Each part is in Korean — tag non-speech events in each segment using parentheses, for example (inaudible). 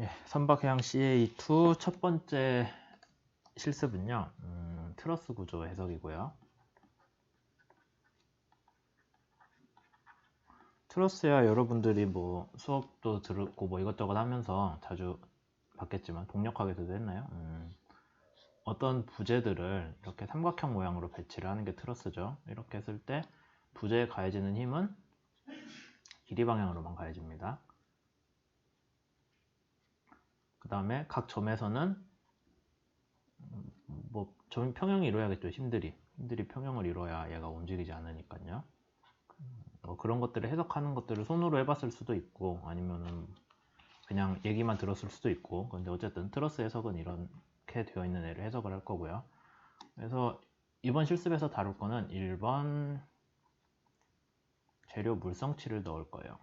예, 선박해양 CA2 첫 번째 실습은요, 음, 트러스 구조 해석이고요. 트러스야 여러분들이 뭐 수업도 들었고 뭐 이것저것 하면서 자주 봤겠지만 동력학에서도 했나요? 음, 어떤 부재들을 이렇게 삼각형 모양으로 배치를 하는 게 트러스죠. 이렇게 했을 때 부재에 가해지는 힘은 길이 방향으로만 가해집니다. 그 다음에 각 점에서는 음, 뭐점 평형이 이루어야겠죠 힘들이. 힘들이 평형을 이루어야 얘가 움직이지 않으니까요. 뭐 그런 것들을 해석하는 것들을 손으로 해봤을 수도 있고 아니면은 그냥 얘기만 들었을 수도 있고. 근데 어쨌든 트러스 해석은 이렇게 되어 있는 애를 해석을 할 거고요. 그래서 이번 실습에서 다룰 거는 1번 재료 물성치를 넣을 거예요.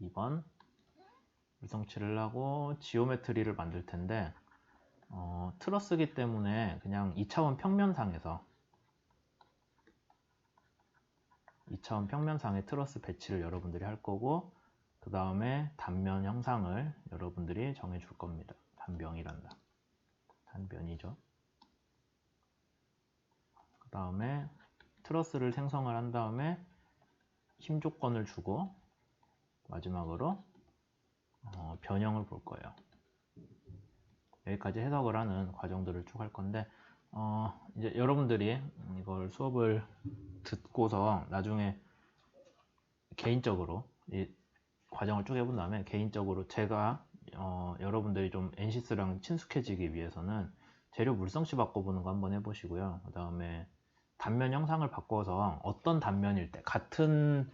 2번 물성치를 하고 지오메트리를 만들 텐데 어, 트러스기 때문에 그냥 2차원 평면상에서 2차원 평면상의 트러스 배치를 여러분들이 할 거고 그 다음에 단면 형상을 여러분들이 정해 줄 겁니다. 단변이란다. 단변이죠. 그 다음에 트러스를 생성을 한 다음에 힘 조건을 주고 마지막으로 어, 변형을 볼 거예요. 여기까지 해석을 하는 과정들을 쭉 할 건데 어, 이제 여러분들이 이걸 수업을 듣고서 나중에 개인적으로 이 과정을 쭉 해본 다음에 개인적으로 제가 어, 여러분들이 좀 엔시스랑 친숙해지기 위해서는 재료 물성치 바꿔보는 거 한번 해보시고요. 그 다음에 단면 형상을 바꿔서 어떤 단면일 때 같은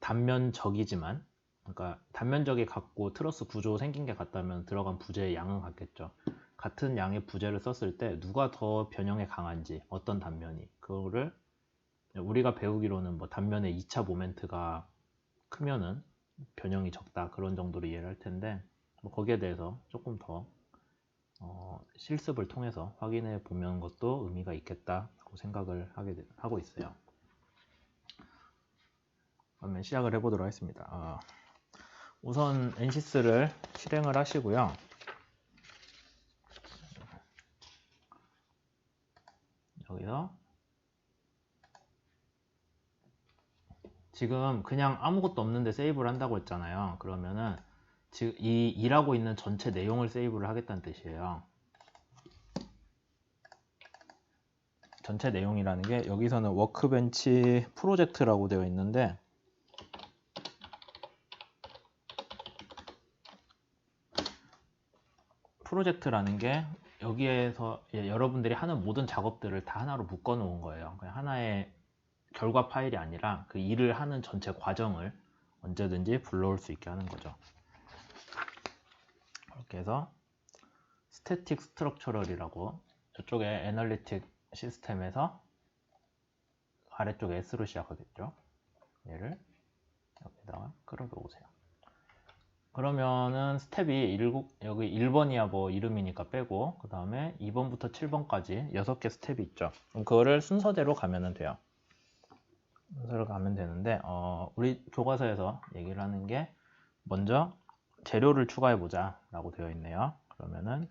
단면적이지만 그러니까 단면적이 같고 트러스 구조 생긴 게 같다면 들어간 부재의 양은 같겠죠. 같은 양의 부재를 썼을 때 누가 더 변형에 강한지 어떤 단면이 그거를 우리가 배우기로는 뭐 단면의 2차 모멘트가 크면은 변형이 적다 그런 정도로 이해를 할 텐데 뭐 거기에 대해서 조금 더 어, 실습을 통해서 확인해 보면 것도 의미가 있겠다고 생각을 하게 되, 하고 있어요. 그러면 시작을 해보도록 하겠습니다. 어. 우선 엔시스를 실행을 하시고요. 여기서 지금 그냥 아무것도 없는데 세이브를 한다고 했잖아요. 그러면은 지금 이 일하고 있는 전체 내용을 세이브를 하겠다는 뜻이에요. 전체 내용이라는 게 여기서는 워크벤치 프로젝트라고 되어 있는데 프로젝트라는 게 여기에서 여러분들이 하는 모든 작업들을 다 하나로 묶어 놓은 거예요. 하나의 결과 파일이 아니라 그 일을 하는 전체 과정을 언제든지 불러올 수 있게 하는 거죠. 이렇게 해서 스태틱 스트럭처럴이라고 저쪽에 애널리틱 시스템에서 아래쪽에 S로 시작하겠죠. 얘를 여기다가 끌어놓으세요. 그러면은 스텝이 7, 여기 1번이야 뭐 이름이니까 빼고 그 다음에 2번부터 7번까지 6개 스텝이 있죠. 그거를 순서대로 가면 돼요. 순서로 가면 되는데 어, 우리 교과서에서 얘기를 하는 게 먼저 재료를 추가해 보자 라고 되어 있네요. 그러면은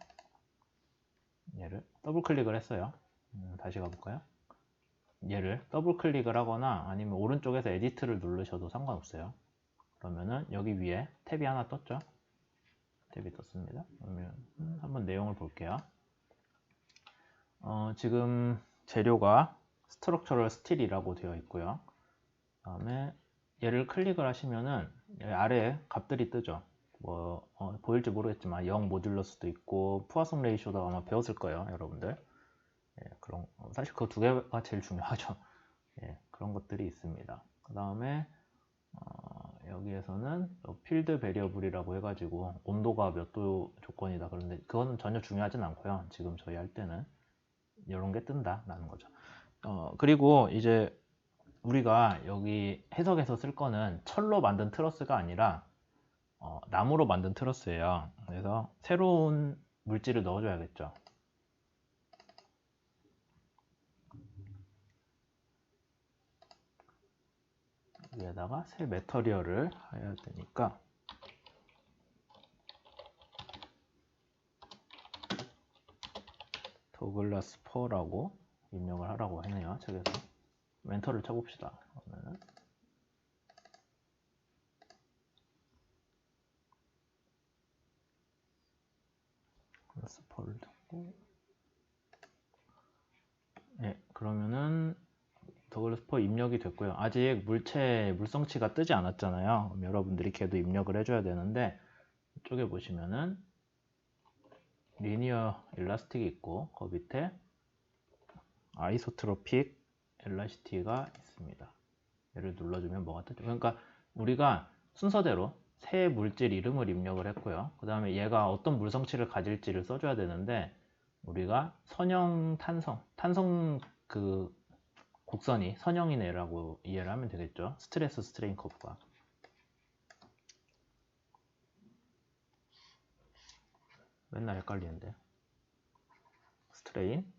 얘를 더블 클릭을 했어요. 음, 다시 가볼까요? 얘를 더블 클릭을 하거나 아니면 오른쪽에서 에디트를 누르셔도 상관없어요. 그러면은 여기 위에 탭이 하나 떴죠? 탭이 떴습니다. 그러면 한번 내용을 볼게요. 어, 지금 재료가 스트럭처럴 스틸이라고 되어 있고요. 다음에 얘를 클릭을 하시면은 아래에 값들이 뜨죠. 뭐 어, 보일지 모르겠지만 0 모듈러스도 있고 푸아송 레이쇼도 아마 배웠을 거예요, 여러분들. 예, 그런 사실 그 두 개가 제일 중요하죠. (laughs) 예, 그런 것들이 있습니다. 그 다음에 어, 여기에서는 필드 베리어블이라고 해가지고 온도가 몇 도 조건이다. 그런데 그거는 전혀 중요하진 않고요. 지금 저희 할 때는. 이런 게 뜬다 라는 거죠. 어, 그리고 이제 우리가 여기 해석에서 쓸 거는 철로 만든 트러스가 아니라 어, 나무로 만든 트러스예요. 그래서 새로운 물질을 넣어줘야겠죠 여기에다가 새 메터리얼을 해야 되니까 도글라스4라고 입력을 하라고 했네요. 책에서 멘터를 쳐봅시다. 그러면은. 됐고요. 아직 물체 물성치가 뜨지 않았잖아요. 여러분들이 걔도 입력을 해줘야 되는데 이쪽에 보시면은 리니어 일라스틱이 있고 그 밑에 아이소트로픽 엘라시티가 있습니다. 얘를 눌러주면 뭐가 뜨죠? 그러니까 우리가 순서대로 새 물질 이름을 입력을 했고요. 그 다음에 얘가 어떤 물성치를 가질지를 써줘야 되는데 우리가 선형 탄성, 탄성 그 곡선이 선형이네라고 이해를 하면 되겠죠. 스트레스 스트레인 커브가. 맨날 헷갈리는데. 스트레인,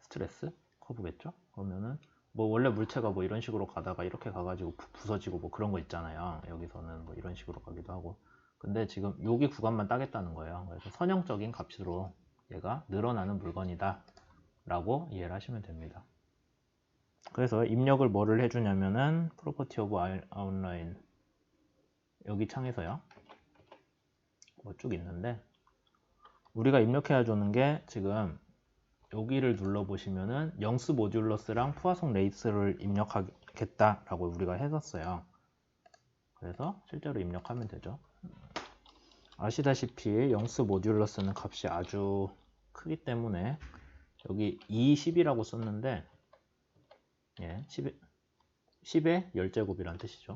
스트레스 커브겠죠? 그러면은 뭐 원래 물체가 뭐 이런 식으로 가다가 이렇게 가가지고 부- 부서지고 뭐 그런 거 있잖아요. 여기서는 뭐 이런 식으로 가기도 하고. 근데 지금 여기 구간만 따겠다는 거예요. 그래서 선형적인 값으로 얘가 늘어나는 물건이다 라고 이해를 하시면 됩니다. 그래서 입력을 뭐를 해주냐면은 property of outline 여기 창에서요. 뭐 쭉 있는데 우리가 입력해야 주는 게 지금 여기를 눌러 보시면은 영스 모듈러스랑 푸아송 레이스를 입력하겠다라고 우리가 해놨어요. 그래서 실제로 입력하면 되죠. 아시다시피 영스 모듈러스는 값이 아주 크기 때문에 여기 2, 10이라고 썼는데 예, 10의, 10의 10제곱이란 뜻이죠.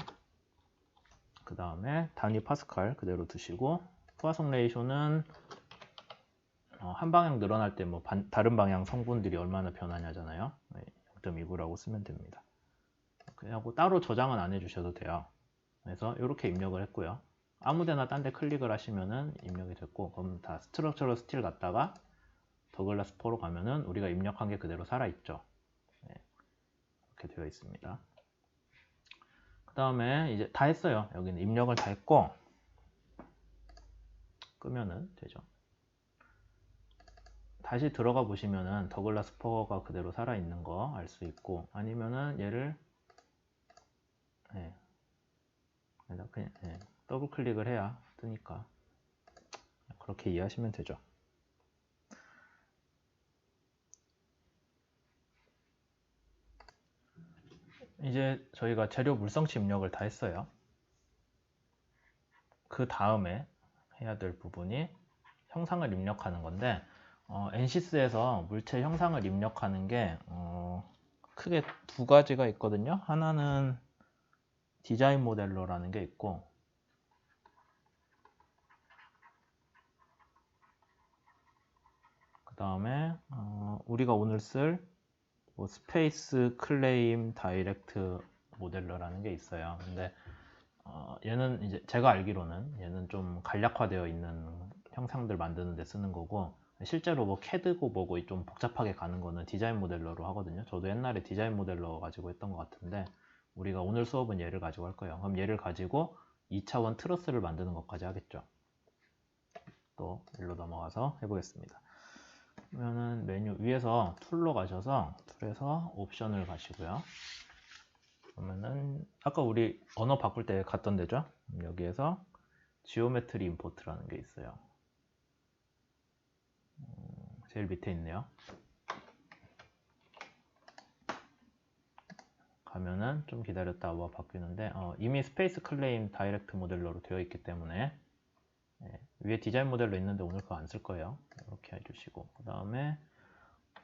그 다음에 단위 파스칼 그대로 두시고 푸아송 레이쇼는 어, 한 방향 늘어날 때 뭐 다른 방향 성분들이 얼마나 변하냐잖아요. 0.29라고 쓰면 됩니다. 그리고 따로 저장은 안 해주셔도 돼요. 그래서 이렇게 입력을 했고요. 아무데나 딴 데 클릭을 하시면은 입력이 됐고 그럼 다 스트럭처럴 스틸 갔다가 더글라스 포로 가면은 우리가 입력한 게 그대로 살아있죠. 네, 이렇게 되어 있습니다. 그 다음에 이제 다 했어요. 여기는 입력을 다 했고 끄면은 되죠. 다시 들어가 보시면은 더글라스 포가 그대로 살아있는 거 알 수 있고 아니면은 얘를 네, 그냥 네, 더블 클릭을 해야 뜨니까 그렇게 이해하시면 되죠. 이제 저희가 재료 물성치 입력을 다 했어요. 그 다음에 해야 될 부분이 형상을 입력하는 건데 어, NCS에서 물체 형상을 입력하는 게 어, 크게 두 가지가 있거든요. 하나는 디자인 모델러라는 게 있고 그 다음에 어, 우리가 오늘 쓸 뭐 스페이스 클레임 다이렉트 모델러라는 게 있어요. 근데 어, 얘는 이제 제가 알기로는 얘는 좀 간략화되어 있는 형상들 만드는 데 쓰는 거고 실제로 뭐 캐드고 뭐고 좀 복잡하게 가는 거는 디자인 모델러로 하거든요. 저도 옛날에 디자인 모델러 가지고 했던 것 같은데 우리가 오늘 수업은 얘를 가지고 할 거예요. 그럼 얘를 가지고 2차원 트러스를 만드는 것까지 하겠죠. 또 일로 넘어가서 해보겠습니다. 그러면은 메뉴 위에서 툴로 가셔서 툴에서 옵션을 가시고요. 그러면은 아까 우리 언어 바꿀 때 갔던 데죠. 여기에서 지오메트리 임포트라는 게 있어요. 제일 밑에 있네요. 가면은 좀 기다렸다 뭐 바뀌는데 어, 이미 스페이스 클레임 다이렉트 모델러로 되어 있기 때문에 네, 위에 디자인 모델로 있는데 오늘 그거 안 쓸 거예요. 이렇게 해주시고 그 다음에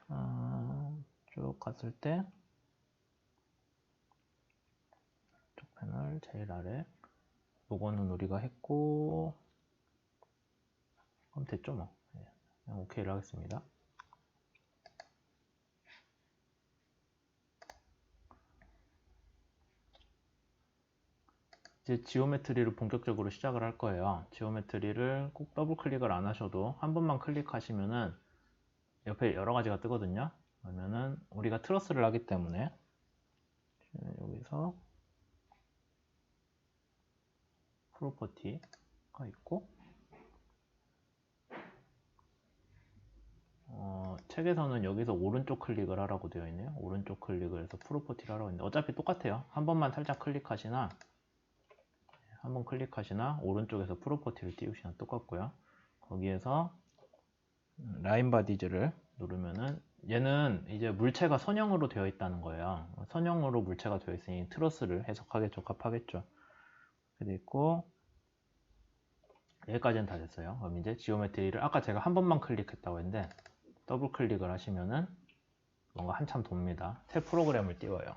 어, 쭉 갔을 때 쪽 패널 제일 아래 요거는 우리가 했고 그럼 됐죠 뭐 네, 그냥 오케이를 하겠습니다. 이제 지오메트리를 본격적으로 시작을 할 거예요. 지오메트리를 꼭 더블 클릭을 안 하셔도 한 번만 클릭하시면은 옆에 여러 가지가 뜨거든요. 그러면은 우리가 트러스를 하기 때문에 여기서 프로퍼티가 있고 책에서는 여기서 오른쪽 클릭을 하라고 되어 있네요. 오른쪽 클릭을 해서 프로퍼티를 하라고 했는데 어차피 똑같아요. 한 번만 살짝 클릭하시나 한번 클릭하시나 오른쪽에서 프로퍼티를 띄우시나 똑같고요. 거기에서 라인 바디즈를 누르면은 얘는 이제 물체가 선형으로 되어 있다는 거예요. 선형으로 물체가 되어 있으니 트러스를 해석하게 적합하겠죠. 있고 여기까지는 다 됐어요. 그럼 이제 지오메트리를 아까 제가 한 번만 클릭했다고 했는데 더블 클릭을 하시면은 뭔가 한참 돕니다. 새 프로그램을 띄워요.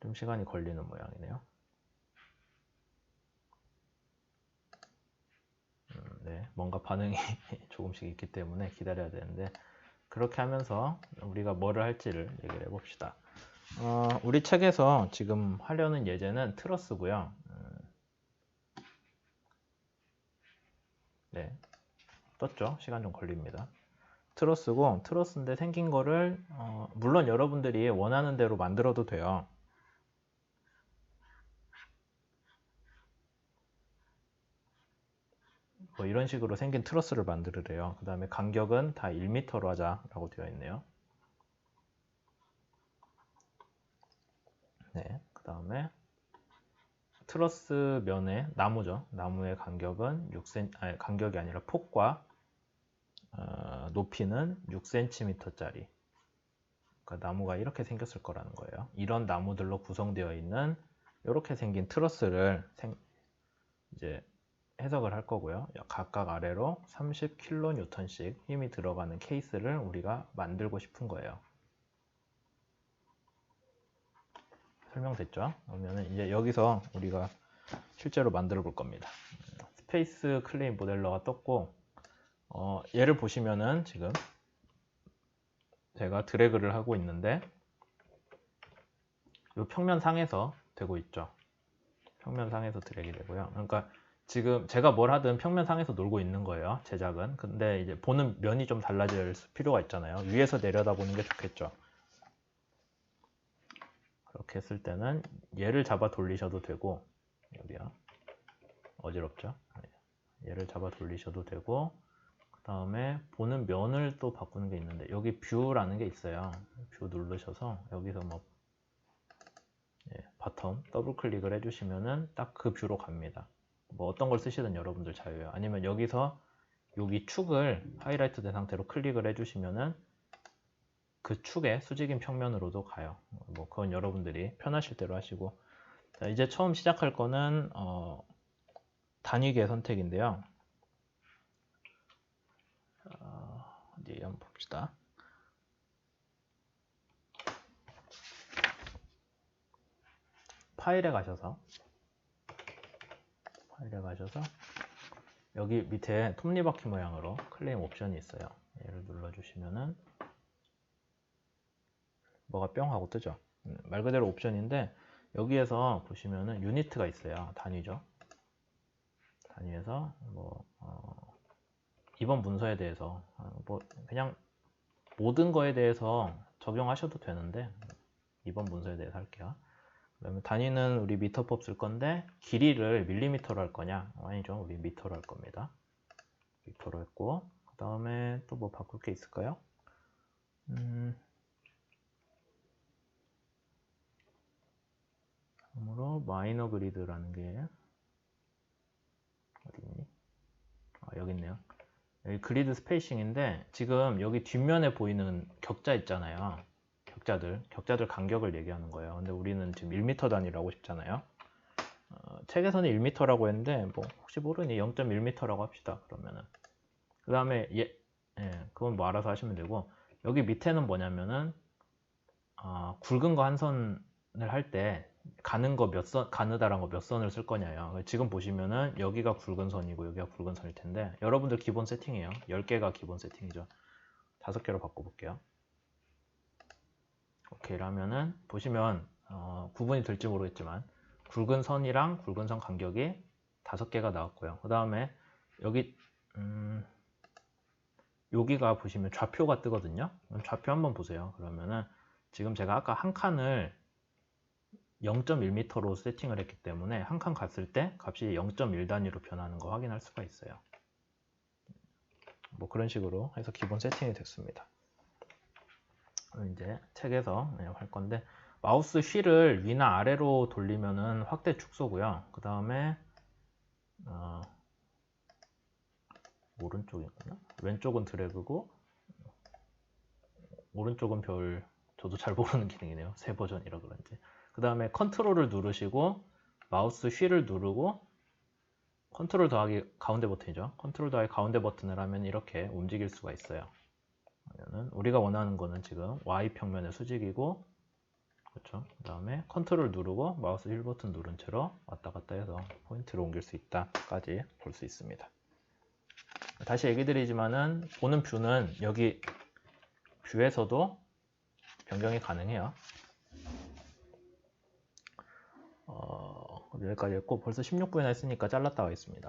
좀 시간이 걸리는 모양이네요. 음, 네, 뭔가 반응이 (laughs) 조금씩 있기 때문에 기다려야 되는데 그렇게 하면서 우리가 뭐를 할지를 얘기를 해봅시다. 어, 우리 책에서 지금 하려는 예제는 트러스고요. 음, 네, 떴죠? 시간 좀 걸립니다. 트러스고 트러스인데 생긴 거를 어, 물론 여러분들이 원하는 대로 만들어도 돼요. 뭐 이런 식으로 생긴 트러스를 만들으래요. 그 다음에 간격은 다 1m로 하자라고 되어 있네요. 네, 그 다음에 트러스 면의 나무죠. 나무의 간격은 6cm, 아니 간격이 아니라 폭과 어, 높이는 6cm짜리. 그러니까 나무가 이렇게 생겼을 거라는 거예요. 이런 나무들로 구성되어 있는 이렇게 생긴 트러스를 생, 이제 해석을 할 거고요. 각각 아래로 30kN씩 힘이 들어가는 케이스를 우리가 만들고 싶은 거예요. 설명됐죠? 그러면 이제 여기서 우리가 실제로 만들어 볼 겁니다. 스페이스 클레임 모델러가 떴고 어, 얘를 보시면은 지금 제가 드래그를 하고 있는데 이 평면 상에서 되고 있죠. 평면 상에서 드래그 되고요. 그러니까 지금 제가 뭘 하든 평면 상에서 놀고 있는 거예요. 제작은. 근데 이제 보는 면이 좀 달라질 필요가 있잖아요. 위에서 내려다 보는 게 좋겠죠. 그렇게 했을 때는 얘를 잡아 돌리셔도 되고 여기야 어지럽죠 얘를 잡아 돌리셔도 되고 그 다음에 보는 면을 또 바꾸는 게 있는데 여기 뷰라는 게 있어요 뷰 누르셔서 여기서 뭐 예, 바텀 더블 클릭을 해주시면은 딱 그 뷰로 갑니다 뭐 어떤 걸 쓰시든 여러분들 자유예요 아니면 여기서 여기 축을 하이라이트 된 상태로 클릭을 해주시면은 그 축의 수직인 평면으로도 가요. 뭐 그건 여러분들이 편하실 대로 하시고 자, 이제 처음 시작할 거는 어, 단위계 선택인데요. 어, 어디 한번 봅시다. 파일에 가셔서 파일에 가셔서 여기 밑에 톱니바퀴 모양으로 클레임 옵션이 있어요. 얘를 눌러주시면은 뭐가 뿅 하고 뜨죠. 음, 말 그대로 옵션인데 여기에서 보시면은 유니트가 있어요. 단위죠. 단위에서 뭐 어, 이번 문서에 대해서 어, 뭐 그냥 모든 거에 대해서 적용하셔도 되는데 이번 문서에 대해서 할게요. 그러면 단위는 우리 미터법 쓸 건데 길이를 밀리미터로 할 거냐? 아니죠. 우리 미터로 할 겁니다. 미터로 했고 그 다음에 또 뭐 바꿀 게 있을까요? 음, 그러므로 마이너 그리드라는 게 어디 있니? 아, 여기 있네요. 여기 그리드 스페이싱인데 지금 여기 뒷면에 보이는 격자 있잖아요. 격자들, 격자들 간격을 얘기하는 거예요. 근데 우리는 지금 1m 단위라고 싶잖아요. 어, 책에서는 1m라고 했는데 뭐 혹시 모르니 0.1m라고 합시다. 그러면은 그 다음에 예, 예, 그건 뭐 알아서 하시면 되고 여기 밑에는 뭐냐면은 어, 굵은 거 한 선을 할 때 가는 거 몇 선, 가느다란 거 몇 선을 쓸 거냐요. 지금 보시면은 여기가 굵은 선이고 여기가 굵은 선일 텐데 여러분들 기본 세팅이에요. 10개가 기본 세팅이죠. 5개로 바꿔볼게요. 오케이 라면은 보시면 어, 구분이 될지 모르겠지만 굵은 선이랑 굵은 선 간격이 5개가 나왔고요. 그 다음에 여기 음, 여기가 보시면 좌표가 뜨거든요. 좌표 한번 보세요. 그러면은 지금 제가 아까 한 칸을 0.1m로 세팅을 했기 때문에 한 칸 갔을 때 값이 0.1 단위로 변하는 거 확인할 수가 있어요. 뭐 그런 식으로 해서 기본 세팅이 됐습니다. 이제 책에서 네, 할 건데 마우스 휠을 위나 아래로 돌리면은 확대 축소고요. 그 다음에 어, 오른쪽이구나. 왼쪽은 드래그고 오른쪽은 별 저도 잘 모르는 기능이네요. (laughs) 새 버전이라 그런지. 그 다음에 컨트롤을 누르시고 마우스 휠을 누르고 컨트롤 더하기 가운데 버튼이죠. 컨트롤 더하기 가운데 버튼을 하면 이렇게 움직일 수가 있어요. 우리가 원하는 거는 지금 Y 평면의 수직이고 그렇죠. 그 다음에 컨트롤 누르고 마우스 휠 버튼 누른 채로 왔다 갔다 해서 포인트를 옮길 수 있다까지 볼 수 있습니다. 다시 얘기 드리지만은 보는 뷰는 여기 뷰에서도 변경이 가능해요. 어, 여기까지 했고 벌써 16분이나 했으니까 잘랐다 와 있습니다.